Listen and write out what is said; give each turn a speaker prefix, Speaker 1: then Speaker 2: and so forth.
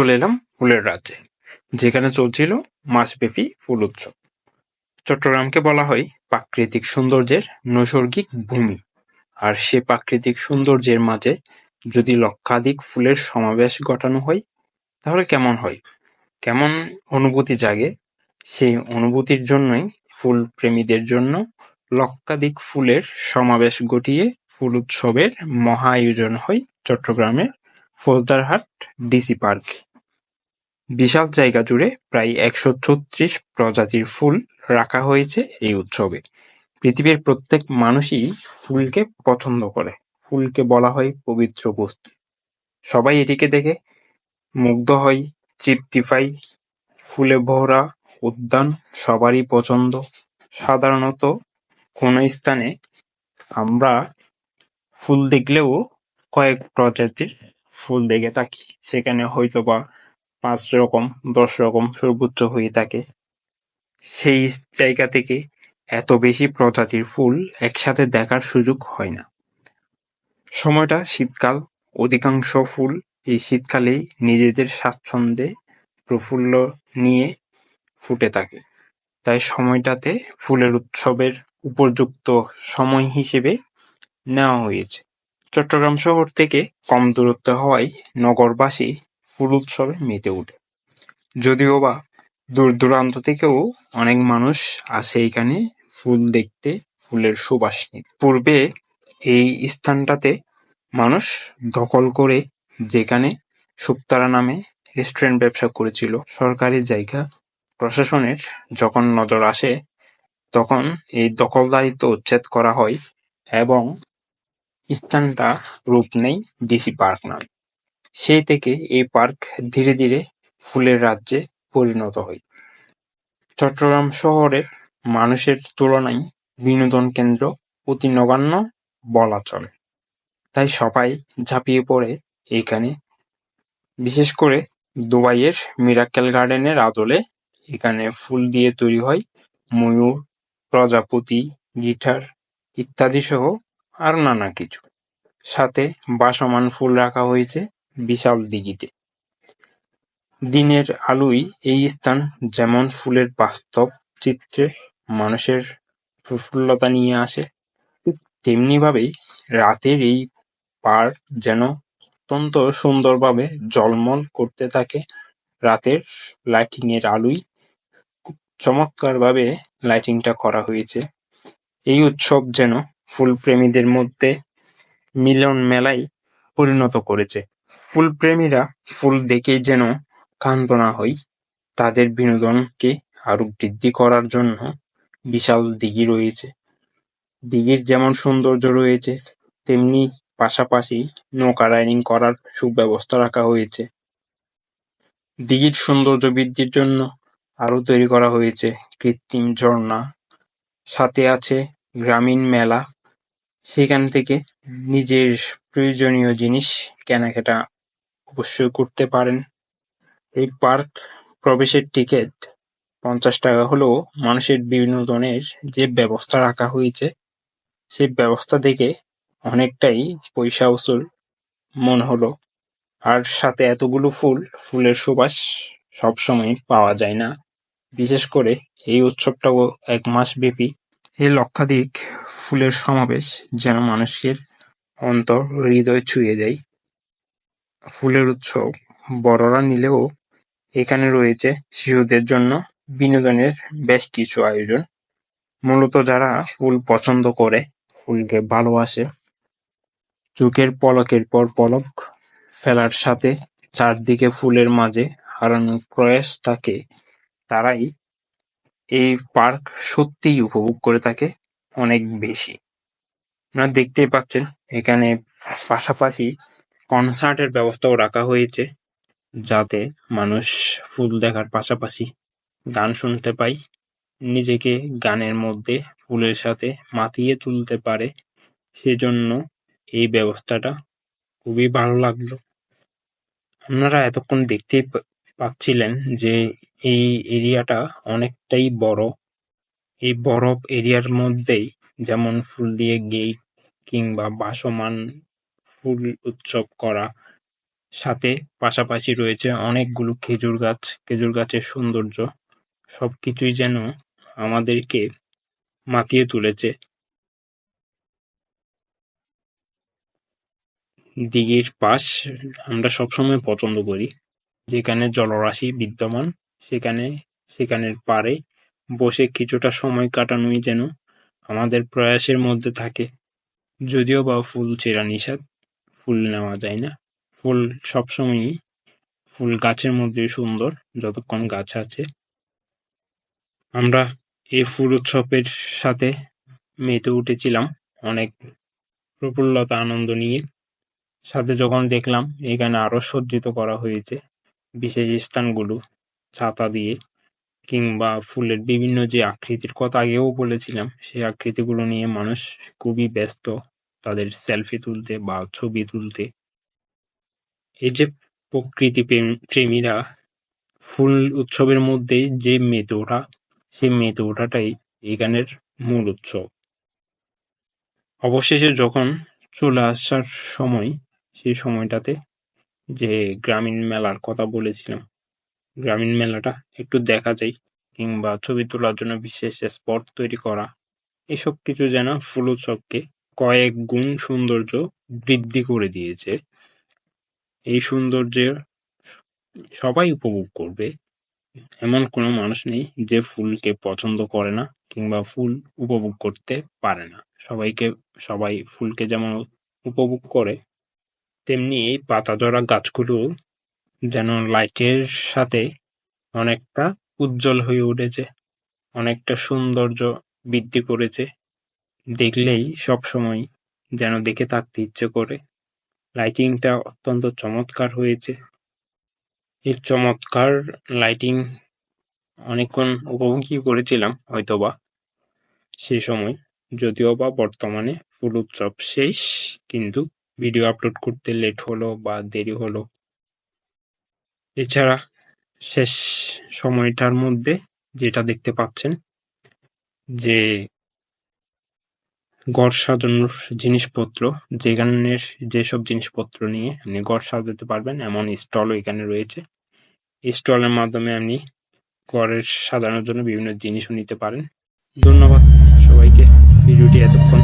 Speaker 1: চলে এলাম ফুলের রাজ্যে, যেখানে চলছিল মাসব্যাপী ফুল উৎসব। চট্টগ্রামকে বলা হয় প্রাকৃতিক সৌন্দর্যের নৈসর্গিক ভূমি। আর সে প্রাকৃতিক সৌন্দর্যের মাঝে যদি লক্ষাধিক ফুলের সমাবেশ ঘটানো হয়, তাহলে কেমন হয়? কেমন অনুভূতি জাগে? সেই অনুভূতির জন্যই ফুল প্রেমীদের জন্য লক্ষাধিক ফুলের সমাবেশ ঘটিয়ে ফুল উৎসবের মহা আয়োজন হয় চট্টগ্রামের ফৌজদারহাট ডিসি পার্কে। বিশাল জায়গা জুড়ে প্রায় একশো ছত্রিশ প্রজাতির ফুল রাখা হয়েছে এই উৎসবে। পৃথিবীর প্রত্যেক মানুষই ফুলকে পছন্দ করে। ফুলকে বলা হয় পবিত্র বস্তু। সবাই এটিকে দেখে মুগ্ধ হয় তৃপ্তি পাই। ফুলে ভরা উদ্যান সবারই পছন্দ। সাধারণত কোনো স্থানে আমরা ফুল দেখলেও কয়েক প্রজাতির ফুল দেখে থাকি। সেখানে হয়তো বা পাঁচ রকম, দশ রকম সর্বোচ্চ হয়ে থাকে। সেই জায়গা থেকে এত বেশি প্রজাতির ফুল একসাথে দেখার সুযোগ হয় না। সময়টা শীতকাল, অধিকাংশ ফুল এই শীতকালেই নিজেদের স্বাচ্ছন্দ্যে প্রফুল্ল নিয়ে ফুটে থাকে। তাই সময়টাতে ফুলের উৎসবের উপযুক্ত সময় হিসেবে নেওয়া হয়েছে। চট্টগ্রাম শহর থেকে কম দূরত্ব হওয়ায় নগরবাসী ফুল উৎসবে মেতে ওঠে। যদিও বা দূর দূরান্ত থেকেও অনেক মানুষ আসে এখানে ফুল দেখতে, ফুলের সুবাস নিতে। পূর্বে এই স্থানটাতে মানুষ দখল করে যেখানে শুক্তারা নামে রেস্টুরেন্ট ব্যবসা করেছিল, সরকারি জায়গা, প্রশাসনের যখন নজর আসে তখন এই দখলদারিত্ব উচ্ছেদ করা হয় এবং স্থানটা রূপ নেয় ডিসি পার্ক নামে। সেই থেকে এই পার্ক ধীরে ধীরে ফুলের রাজ্যে পরিণত হয়। চট্টগ্রাম শহরের মানুষের তুলনায় বিনোদন কেন্দ্র অতি নগণ্য বলা চলে। তাই সবাই ঝাঁপিয়ে পড়ে এখানে। বিশেষ করে দুবাইয়ের মিরাক্কেল গার্ডেনের আদলে এখানে ফুল দিয়ে তৈরি হয় ময়ূর, প্রজাপতি, গিটার ইত্যাদি সহ আর নানা কিছু। সাথে বাসমান ফুল রাখা হয়েছে। বিশাল দিঘিতে। দিনের আলোয় এই স্থান যেমন ফুলের বাস্তব চিত্রে মানুষের প্রফুল্লতা নিয়ে আসে ঠিক তেমনিভাবেই রাতের এই পার্ক যেন অত্যন্ত সুন্দরভাবে ঝলমল করতে থাকে। রাতের লাইটিং এর আলোয় খুব চমৎকারভাবে লাইটিংটা করা হয়েছে। এই উৎসব যেন ফুল প্রেমীদের মধ্যে মিলন মেলায় পরিণত করেছে। ফুল প্রেমীরা ফুল দেখেই যেন ক্ষান্ত না হই, তাদের বিনোদনকে আরও বৃদ্ধি করার জন্য বিশাল দিঘি রয়েছে। দিঘির যেমন সৌন্দর্য রয়েছে তেমনি পাশাপাশি নৌকা রাইডিং করার সুব্যবস্থা রাখা হয়েছে। দিঘির সৌন্দর্য বৃদ্ধির জন্য আরও তৈরি করা হয়েছে কৃত্রিম ঝর্ণা। সাথে আছে গ্রামীণ মেলা। সেখান থেকে নিজের প্রয়োজনীয় জিনিস কেনাকাটা অবশ্যই করতে পারেন। এই পার্ক প্রবেশের টিকিট পঞ্চাশ টাকা হলেও মানুষের বিনোদনের যে ব্যবস্থা রাখা হয়েছে সেই ব্যবস্থা দেখে অনেকটাই পয়সা উসুল মনে হলো। আর সাথে এতগুলো ফুল, ফুলের সুবাস সবসময় পাওয়া যায় না। বিশেষ করে এই উৎসবটাও এক মাস ব্যাপী। এই লক্ষাধিক ফুলের সমাবেশ যেন মানুষের অন্তর হৃদয় ছুঁয়ে যায়। ফুলের উৎসব। বড়রা নিলেও এখানে রয়েছে শিশুদের জন্য বিনোদনের বেশ কিছু আয়োজন। মূলত যারা ফুল পছন্দ করে, ফুলকে ভালোবাসে, চোখের পলকের পর পলক ফেলার সাথে চারদিকে ফুলের মাঝে হারানোর প্রয়াস থাকে, তারাই এই পার্ক সত্যিই উপভোগ করে থাকে অনেক বেশি। আপনারা দেখতেই পাচ্ছেন, এখানে পাশাপাশি কনসার্টের ব্যবস্থাও রাখা হয়েছে যাতে মানুষ ফুল দেখার পাশাপাশি গান শুনতে পায়, নিজেকে গানের মধ্যে ফুলের সাথে মাতিয়ে তুলতে পারে। সেজন্য এই ব্যবস্থাটা খুবই ভালো লাগল। আপনারা এতক্ষণ দেখতেই পাচ্ছিলেন যে এই এরিয়াটা অনেকটাই বড়। এই বড় এরিয়ার মধ্যেই যেমন ফুল দিয়ে গেট কিংবা ভাসমান ফুল উৎসব করা। সাথে পাশাপাশি রয়েছে অনেকগুলো খেজুর গাছ। খেজুর গাছের সৌন্দর্য সবকিছুই যেন আমাদেরকে মাতিয়ে তুলেছে। দিঘির পাশ আমরা সবসময় পছন্দ করি। যেখানে জলরাশি বিদ্যমান, সেখানে, সেখানের পাড়ে বসে কিছুটা সময় কাটানোই যেন আমাদের প্রয়াসের মধ্যে থাকে। যদিও বা ফুল চেরা নিষেধ ফুল নেওয়া যায় না। ফুল সবসময়ই ফুল গাছের মধ্যে সুন্দর, যতক্ষণ গাছ আছে। আমরা এই ফুল উৎসবের সাথে মেতে উঠেছিলাম অনেক প্রফুল্লতা, আনন্দ নিয়ে। সাথে যখন দেখলাম, এখানে আরও সজ্জিত করা হয়েছে বিশেষ স্থানগুলো, ছাতা দিয়ে কিংবা ফুলের বিভিন্ন যে আকৃতির কথা আগেও বলেছিলাম, সেই আকৃতিগুলো নিয়ে মানুষ খুবই ব্যস্ত। তাদের সেলফি তুলতে বা ছবি তুলতে। এই যে প্রকৃতি প্রেম- প্রেমীরা ফুল উৎসবের মধ্যে যে মেতে ওঠা, সেই মেতে ওঠাটাই এখানের মূল উৎসব। অবশেষে যখন চলে আসার সময়, সেই সময়টাতে যে গ্রামীণ মেলার কথা বলেছিলাম, গ্রামীণ মেলাটা একটু দেখা যায় কিংবা ছবি তোলার জন্য বিশেষ স্পট তৈরি করা, এসব কিছু যেন ফুল উৎসবকে কয়েক গুণ সৌন্দর্য বৃদ্ধি করে দিয়েছে। এই সৌন্দর্যের সবাই উপভোগ করবে। এমন কোনো মানুষ নেই যে ফুলকে পছন্দ করে না কিংবা ফুল উপভোগ করতে পারে না। সবাইকে, সবাই ফুলকে যেমন উপভোগ করে, তেমনি এই পাতাঝরা গাছগুলো যেন লাইটের সাথে অনেকটা উজ্জ্বল হয়ে উঠেছে, অনেকটা সৌন্দর্য বৃদ্ধি করেছে। দেখলেই সবসময় যেন দেখে থাকতে ইচ্ছে করে। লাইটিংটা অত্যন্ত চমৎকার হয়েছে। এই চমৎকার লাইটিং অনেকক্ষণ উপভোগই করেছিলাম হয়তোবা সে সময়, যদিও বা বর্তমানে ফুল উৎসব শেষ, কিন্তু ভিডিও আপলোড করতে লেট হলো বা দেরি হলো। এছাড়া শেষ সময়টার মধ্যে যেটা দেখতে পাচ্ছেন যে ঘর সাজানোর জিনিসপত্র যেখানের যেসব জিনিসপত্র নিয়ে আপনি ঘর সাজাতে পারবেন, এমন স্টলও এখানে রয়েছে। স্টলের মাধ্যমে আপনি ঘরের সাজানোর জন্য বিভিন্ন জিনিসও নিতে পারেন। ধন্যবাদ সবাইকে। ভিডিওটি এতক্ষণ